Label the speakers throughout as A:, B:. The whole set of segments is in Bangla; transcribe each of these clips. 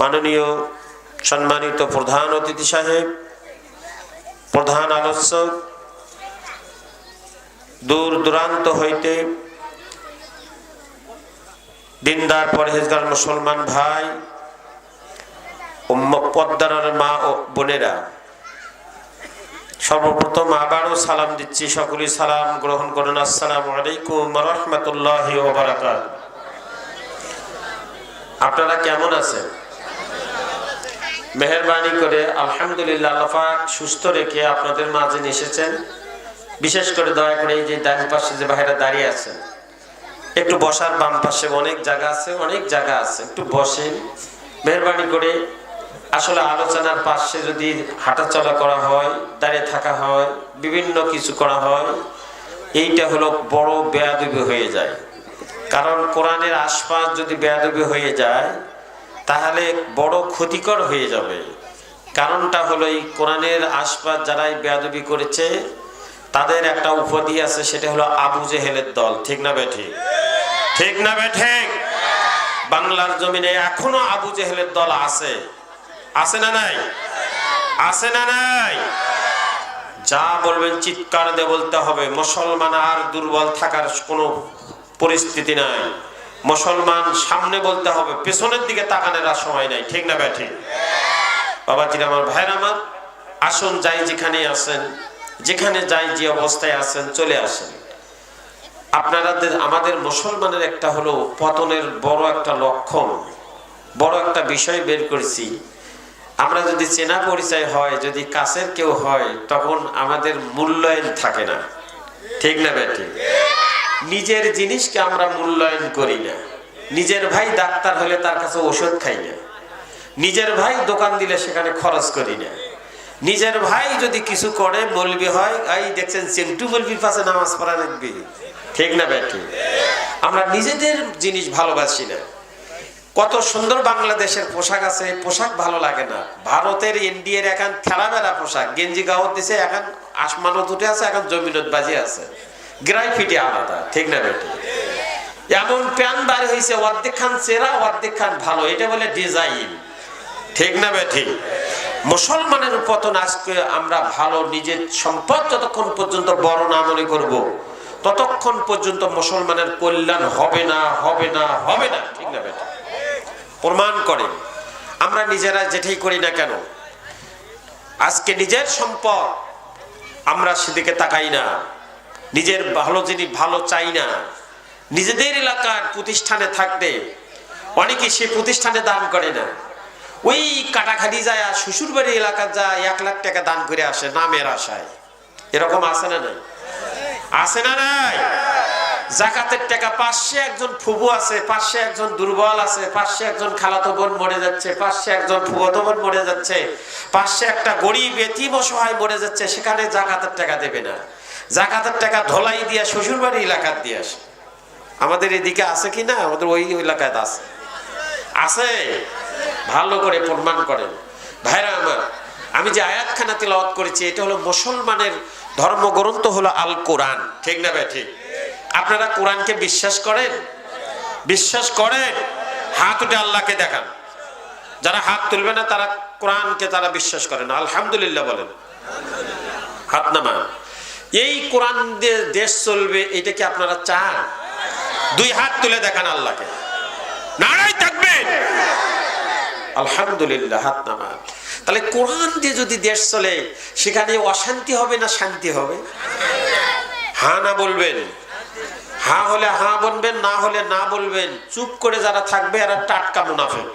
A: মাননীয় সম্মানিত প্রধান অতিথি সাহেব, প্রধান আলোচক দূর দূরান্ত হইতে দিনদার পরহেজগার মুসলমান ভাই পদ্মার মা ও বোনেরা, সর্বপ্রথম আবারও সালাম দিচ্ছি, সকলেই সালাম গ্রহণ করুন। আসসালামু আলাইকুম রহমতুল্লাহ আপনারা কেমন আছেন? মেহরবানি করে আলহামদুলিল্লাহ আল্লাপাক সুস্থ রেখে আপনাদের মাঝে এসেছেন। বিশেষ করে দয়া করে এই যে ডান পাশে যে ভাইরা দাঁড়িয়ে আছেন। একটু বসার বাম পাশে অনেক জায়গা আছে, অনেক জায়গা আছে। একটু বসেন। মেহরবানি করে আসলে আলোচনার পাশে যদি হাঁটাচলা করা হয়, দাঁড়িয়ে থাকা হয়, বিভিন্ন কিছু করা হয়, এইটা হলো বড় বেয়াদবি হয়ে যায়। কারণ কোরআনের আশপাশ যদি বেয়াদবি হয়ে যায় তাহলে বড় ক্ষতিকর হয়ে যাবে। কারণটা হলো এই কোরআনের আশপাশ যারাই বেয়াদবি করেছে, তাদের একটা উপাধি আছে, সেটা হলো আবু জেহেলের দল। ঠিক না বেঠে? ঠিক না বেঠে? বাংলার জমিনে এখনও আবু জেহেলের দল আছে। আছে না নাই? আছে না নাই? যা বলবেন চিৎকার দিয়ে বলতে হবে। মুসলমান আর দুর্বল থাকার কোনো পরিস্থিতি নাই। মুসলমান সামনে বলতে হবে, পেছনের দিকে তাকানোর আর সময় নাই, ঠিক না ব্যাঠি বাবাজির আমার ভাইয়ের আমার, আসুন যাই যেখানে আছেন, যেখানে যাই যে অবস্থায় আছেন, চলে আসেন। আপনারা আমাদের মুসলমানের একটা হলো পতনের বড় একটা লক্ষণ, বড় একটা বিষয় বের করেছি। আমরা যদি চেনা পরিচয় হয়, যদি কাছের কেউ হয়, তখন আমাদের মূল্যায়ন থাকে না। ঠিক না ব্যাটি নিজের জিনিসকে আমরা মূল্যায়ন করি না। নিজের ভাই ডাক্তার হলে তার কাছে ওষুধ খাই না। নিজের ভাই দোকান দিলে সেখানে খরচ করি না। নিজের ভাই যদি কিছু করে, বলবি হয়, এই দেখছেন, চেন্টু বলবির পাশে নামাজ পড়া রাখবি ঠিক না ব্যাটি? আমরা নিজেদের জিনিস ভালোবাসি না। কত সুন্দর বাংলাদেশের পোশাক আছে, পোশাক ভালো লাগে না। ভারতের ইন্ডিয়ার এখন খেলাবেলা পোশাক। গেঞ্জি গাওয়ার দিছে এখন আসমানত উঠে আছে এখন জমিনত বাজি আছে। গ্রাইফিটি আলাদা, ঠিক না বেটি? এমন প্যান বার হয়েছে অর্ধেক খান চেরা অর্ধেক খান ভালো, এটা বলে ডিজাইন। ঠিক না বেঠি মুসলমানের পতন আজকে আমরা ভালো, নিজের সম্পদ যতক্ষণ পর্যন্ত বড় না মনে করব, ততক্ষণ পর্যন্ত মুসলমানের কল্যাণ হবে না হবে না হবে না, ঠিক না বেটা? প্রমাণ করে আমরা নিজেরা যেটাই করি না কেন, আজকে নিজের সম্পদ আমরা সেদিকে তাকাই না। নিজের ভালো জিনিস ভালো চাই না, নিজেদের এলাকার প্রতিষ্ঠানে থাকতে অনেকে সে প্রতিষ্ঠানে দান করে না। ওই কাটাখালি যায় আর শ্বশুর বাড়ি এলাকা যায়, এক লাখ টাকা দান করে আসে, নামের আশায়। এরকম আছে না নাই? আছে না নাই? জাকাতের টাকা পাশে একজন ফুবু আছে, পাশে একজন দুর্বল আছে, পাশে একজন খালাতো বোন মরে যাচ্ছে, পাশে একজন ফুবতো বোন মরে যাচ্ছে, পাশে একটা গরিব এতিম অসহায় মরে যাচ্ছে, সেখানে জাকাতের টাকা দেবে না। জাকাতের টাকা ধলাই দিয়া শ্বশুর বাড়ি এলাকার দিয়ে আসে। আমাদের এদিকে আছে কি না? আমাদের ওই এলাকায় আছে। আছে। ভালো করে প্রমাণ করেন। ভাইরা আমার, আমি যে আয়াতখানা তেলাওয়াত করেছি, এটা হলো মুসলমানের ধর্মগ্রন্থ হলো আল কোরআন ঠিক না ভাই? ঠিক। আপনারা কোরআনকে বিশ্বাস করেন? বিশ্বাস করেন? হাত উঠে আল্লাহকে দেখান। যারা হাত তুলবে না, তারা কোরআনকে তারা বিশ্বাস করে না। আলহামদুলিল্লাহ বলেন। হাত নামা এই কোরআন দিয়ে দেশ চলবে, এটা কি আপনারা চান? দুই হাত তুলে দেখান আল্লাহকে। নাড়াই থাকবেন আলহামদুলিল্লাহ, হাত নামা তাহলে কোরআন দিয়ে যদি দেশ চলে, সেখানে অশান্তি হবে না শান্তি হবে? হা না বলবেন। হা হলে হা বলবেন, না হলে না বলবেন। চুপ করে যারা থাকবে, এরা টাটকা মুনাফেক।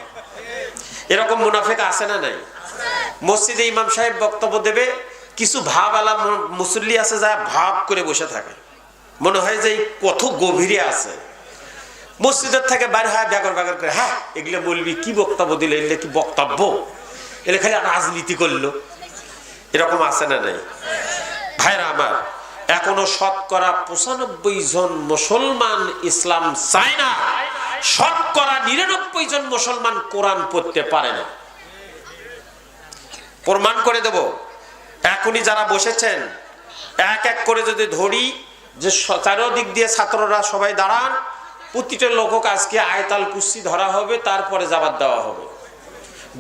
A: এরকম মুনাফেক আছে না নাই? মসজিদে ইমাম সাহেব বক্তব্য দেবে কিছু ভাব আলা মুসল্লি আছে যা ভাব করে বসে থাকে। মনে হয় যে কত গভীরে আছে। মসজিদের থেকে বাইরে হয় ব্যাগর ব্যাগর করে হ্যাঁ এগুলো বলবি, কি বক্তব্য দিলে? এগুলো কি বক্তব্য? এগুলো খালি রাজনীতি করল। এরকম আছে না নাই? ভাইরা আমার, এখনও শতকরা পঁচানব্বই জন মুসলমান ইসলাম চায় না। শতকরা নিরানব্বই জন মুসলমান কোরআন পড়তে পারে না। প্রমাণ করে দেব। এখনই যারা বসেছেন, এক এক করে যদি ধরি, যে চারোদিক দিয়ে ছাত্ররা সবাই দাঁড়ান, প্রতিটা লোকক আজকে আয়তাল কুস্তি ধরা হবে, তারপরে জাবাত দেওয়া হবে।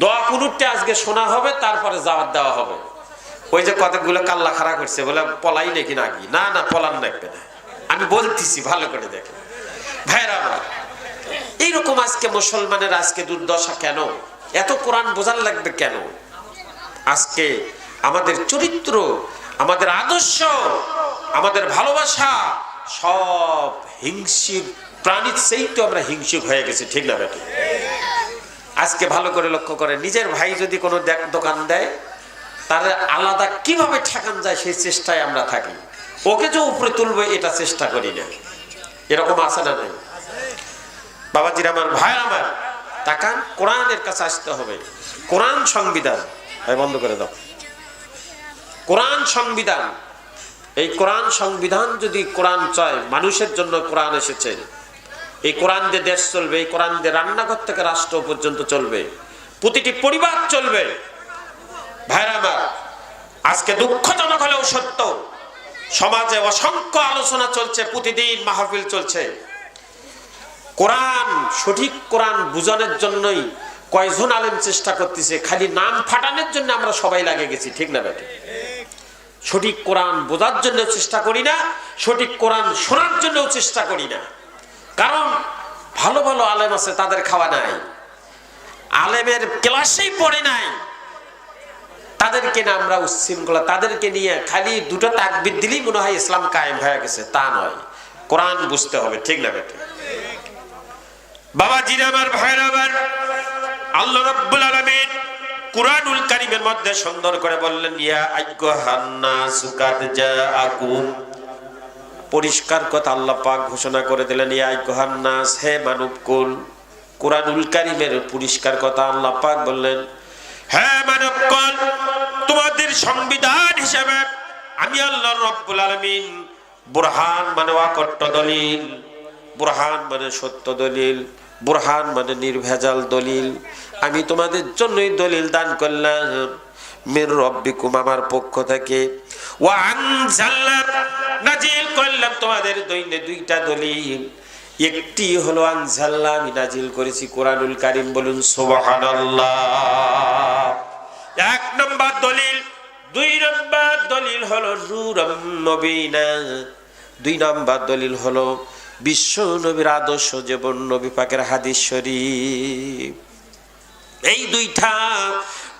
A: দোয়া কুনুরটা আজকে শোনা হবে, তারপরে জাওয়াত দেওয়া হবে। ওই যে কতগুলো কাল্লা খাড়া করছে, বলে পলাই নাকি নাকি না না, পলান লাগবে না আমি বলতেছি, ভালো করে দেখেন ভাইরা এইরকম আজকে মুসলমানের আজকে দুর্দশা কেন? এত কোরআন বোঝার লাগবে কেন? আজকে আমাদের চরিত্র, আমাদের আদর্শ, আমাদের ভালোবাসা সব হিংসিক প্রাণীর সেই তো আমরা হিংসুক হয়ে গেছি, ঠিক না বেটা আজকে ভালো করে লক্ষ্য করে নিজের ভাই যদি কোনো দোকান দেয়, তার আলাদা কীভাবে ঠেকান যায় সেই চেষ্টায় আমরা থাকি। ওকে যে উপরে তুলবো, এটা চেষ্টা করি না। এরকম আছে না নাই? বাবাজির আমার ভাই আমার। তাকান, কোরআনের কাছে আসতে হবে। কোরআন সংবিধান। বন্ধ করে দাও। কোরআন সংবিধান। এই কোরআন সংবিধান যদি কোরআন চায়, মানুষের জন্য কোরআন এসেছে। এই কোরআন দিয়ে দেশ চলবে, এই কোরআন দিয়ে রান্নাঘর থেকে রাষ্ট্র পর্যন্ত চলবে। প্রতিটি পরিবার চলবে। ভাইরা আমার, আজকে দুঃখজনক হলেও সত্য, সমাজে অসংখ্য আলোচনা চলছে, প্রতিদিন মাহফিল চলছে। কোরআন, সঠিক কোরআন বুঝানোর জন্যই কয়জন আলেম চেষ্টা করতেছে, খালি নাম ফাটানোর জন্য আমরা সবাই লাগে গেছি, ঠিক না বেটে সঠিক কোরআন বোঝার জন্য চেষ্টা করি না, সঠিক কোরআন শোনার জন্য চেষ্টা করি না। কারণ ভালো ভালো আলেম আছে, তাদের খাওয়া নাই। আলেমের ক্লাসেই পড়ে নাই। তাদেরকে না আমরা উচ্ছৃঙ্খলা, তাদেরকে নিয়ে খালি দুটো তাকবির দিলেই মনে হয় ইসলাম কায়েম হয়ে গেছে, তা নয়। কোরআন বুঝতে হবে, ঠিক না বেটে? বাবা জির আমার ভাইয়ের আমার আল্লাহ রাব্বুল আলামিন কুরআনুল কারীমের মধ্যে সুন্দর করে বললেন, ইয়া আইয়ুহান্নাসু কাদ জাআকুম। পরিষ্কার কথা আল্লাহ পাক ঘোষণা করে দিলেন, ইয়া আইয়ুহান্নাস, হে মানবকুল। কুরআনুল কারীমের পরিষ্কার কথা আল্লাহ পাক বললেন হ্যাঁ মানবকুল, তোমাদের সংবিধান হিসেবে আমি আল্লাহ রব্বুল আলামিন বুরহান মানে ওয়াকট্ট দলিল, বুরহান মানে সত্য দলিল। বুরহান মানে নির্ভেজাল দলিল। আমি তোমাদের জন্যই দলিল দান করলাম। মির রব্বিকুম আমার পক্ষ থেকে। ওয়া আনজালনা, নাজিল করলাম তোমাদের দৈনে দুইটা দলিল। একটি হলো আনজাল্লাহ আমি নাজিল করেছি কোরআনুল কারীম বলুন সুবহানাল্লাহ। এক নম্বর দলিল, দুই নম্বর দলিল হলো নূরম নবীনা। দুই নম্বর দলিল হলো বিশ্ব নবীর আদর্শ জীবন নবী পাকের হাদিস শরীফ। এই দুইটা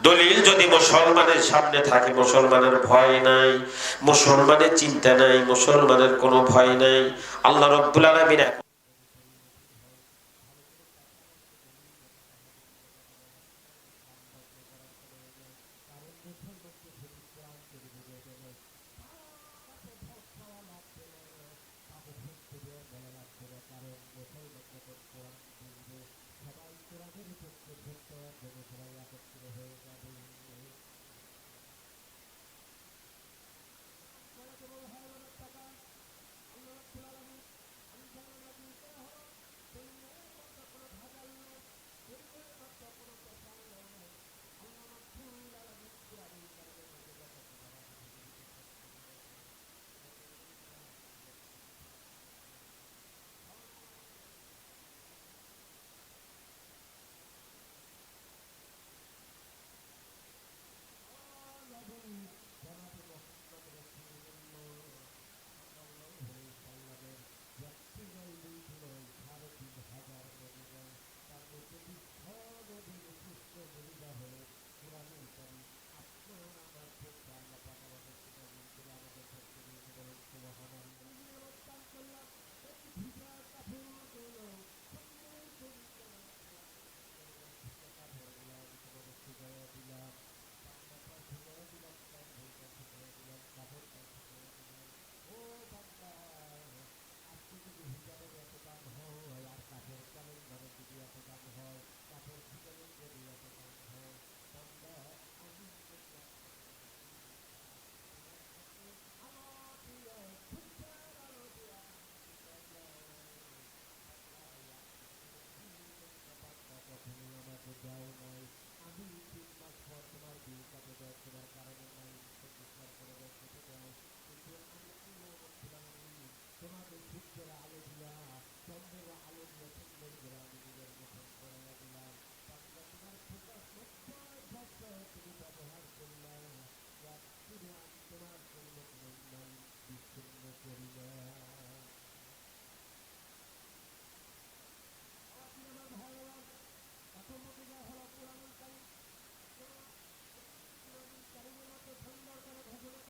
A: দলিল যদি মুসলমানের সামনে থাকে, মুসলমানের ভয় নাই, মুসলমানের চিন্তা নাই, মুসলমানের কোনো ভয় নাই। আল্লাহ রব্বুল আলামিন